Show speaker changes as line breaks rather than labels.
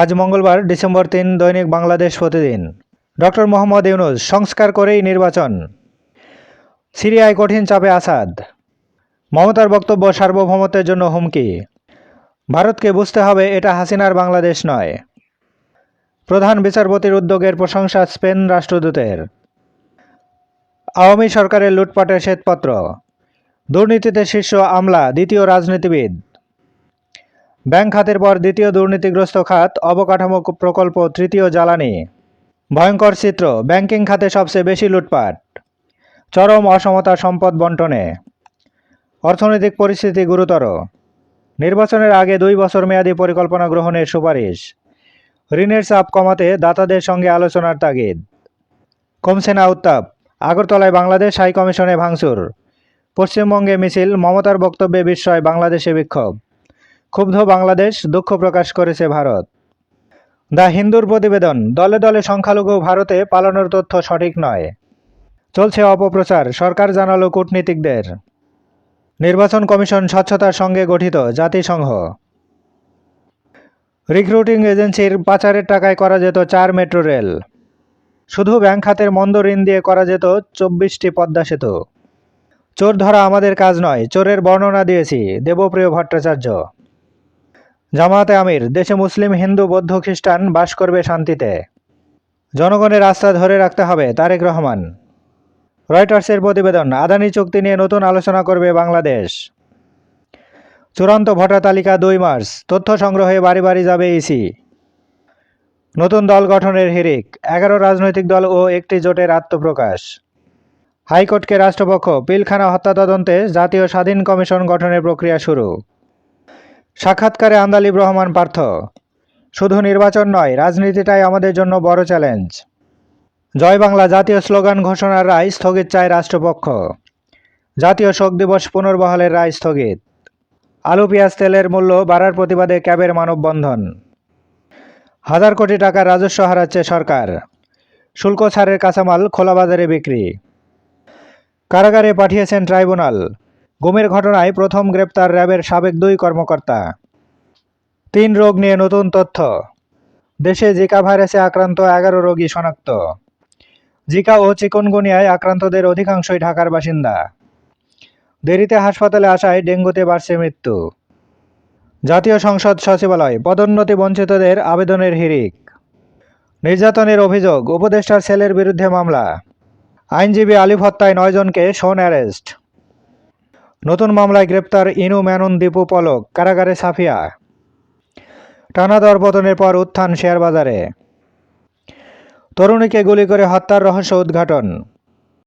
আজ মঙ্গলবার ডিসেম্বর তিন, দৈনিক বাংলাদেশ প্রতিদিন। ডক্টর মোহাম্মদ ইউনুস সংস্কার করেই নির্বাচন। সিরিয়ায় কঠিন চাপে আসাদ। মমতার বক্তব্য সার্বভৌমত্বের জন্য হুমকি। ভারতকে বুঝতে হবে এটা হাসিনার বাংলাদেশ নয়। প্রধান বিচারপতির উদ্যোগের প্রশংসা স্পেন রাষ্ট্রদূতের। আওয়ামী সরকারের লুটপাটের শ্বেতপত্র। দুর্নীতিতে শীর্ষ আমলা, দ্বিতীয় রাজনীতিবিদ। ব্যাংক খাতের পর দ্বিতীয় দুর্নীতিগ্রস্ত খাত, অবকাঠামো প্রকল্প, তৃতীয় জ্বালানি। ভয়ঙ্কর চিত্র, ব্যাংকিং খাতে সবচেয়ে বেশি লুটপাট। চরম অসমতা সম্পদ বন্টনে। অর্থনৈতিক পরিস্থিতি গুরুতর। নির্বাচনের আগে দুই বছর মেয়াদী পরিকল্পনা গ্রহণের সুপারিশ। ঋণের চাপ কমাতে দাতাদের সঙ্গে আলোচনার তাগিদ। কমছে না উত্তাপ। আগরতলায় বাংলাদেশ হাই কমিশনে ভাঙচুর। পশ্চিমবঙ্গে মিছিল, মমতার বক্তব্যে বিস্ময়, বাংলাদেশে বিক্ষোভ। ক্ষুব্ধ বাংলাদেশ দুঃখ প্রকাশ করেছে ভারত। দ্য হিন্দুর প্রতিবেদন, দলে দলে সংখ্যালঘু ভারতে পালানোর তথ্য সঠিক নয়। চলছে অপপ্রচার, সরকার জানালো কূটনীতিকদের। নির্বাচন কমিশন স্বচ্ছতার সঙ্গে গঠিত জাতিসংঘ। রিক্রুটিং এজেন্সির পাচারের টাকায় করা যেত চার মেট্রো রেল। শুধু ব্যাংক খাতের মন্দ ঋণ দিয়ে করা যেত চব্বিশটি পদ্মা সেতু। চোর ধরা আমাদের কাজ নয়, চোরের বর্ণনা দিয়েছি, দেবপ্রিয় ভট্টাচার্য। জামায়াতে আমির, দেশে মুসলিম, হিন্দু, বৌদ্ধ, খ্রিস্টান বাস করবে শান্তিতে। জনগণের রাস্তা ধরে রাখতে হবে, তারেক রহমান। রয়টার্সের প্রতিবেদন, আদানি চুক্তি নিয়ে নতুন আলোচনা করবে বাংলাদেশ। চূড়ান্ত ভোটার তালিকা দুই মার্চ, তথ্য সংগ্রহে বাড়ি বাড়ি যাবে ইসি। নতুন দল গঠনের হিরিক এগারো রাজনৈতিক দল ও একটি জোটের আত্মপ্রকাশ। হাইকোর্টকে রাষ্ট্রপক্ষ, পিলখানা হত্যা তদন্তে জাতীয় স্বাধীন কমিশন গঠনের প্রক্রিয়া শুরু। সাক্ষাৎকারে আন্দালিব রহমান পার্থ। শুধু নির্বাচন নয়, রাজনীতিটাই আমাদের জন্য বড় চ্যালেঞ্জ। জয় বাংলা জাতীয় স্লোগান ঘোষণার রায় স্থগিত চায় রাষ্ট্রপক্ষ। জাতীয় শোক দিবস পুনর্বহালের রায় স্থগিত। আলু, পেঁয়াজ, তেলের মূল্য বাড়ার প্রতিবাদে ক্যাবের মানববন্ধন। হাজার কোটি টাকার রাজস্ব হারাচ্ছে সরকার। শুল্ক ছাড়ের কাঁচামাল খোলা বাজারে বিক্রি। কারাগারে পাঠিয়েছেন ট্রাইব্যুনাল। গুমের ঘটনায় প্রথম গ্রেপ্তার র্যাবের সাবেক দুই কর্মকর্তা। তিন রোগ নিয়ে নতুন তথ্য। দেশে জিকা ভাইরাসে আক্রান্ত এগারো রোগী শনাক্ত। জিকা ও চিকনগুনিয়ায় আক্রান্তদের অধিকাংশই ঢাকার বাসিন্দা। দেরিতে হাসপাতালে আসায় ডেঙ্গুতে বাড়ছে মৃত্যু। জাতীয় সংসদ সচিবালয়, পদোন্নতি বঞ্চিতদের আবেদনের হিরিক নির্যাতনের অভিযোগ, উপদেষ্টার ছেলের বিরুদ্ধে মামলা। আইনজীবী আলিফ হত্যায় নয়জনকে শোন অ্যারেস্ট। নতুন মামলায় গ্রেপ্তার ইনু ম্যানন দীপু পলক, কারাগারে সাফিয়া। টানা দরপতনের পর উত্থান শেয়ার বাজারে তরুণীকে গুলি করে হত্যার রহস্য উদ্ঘাটন।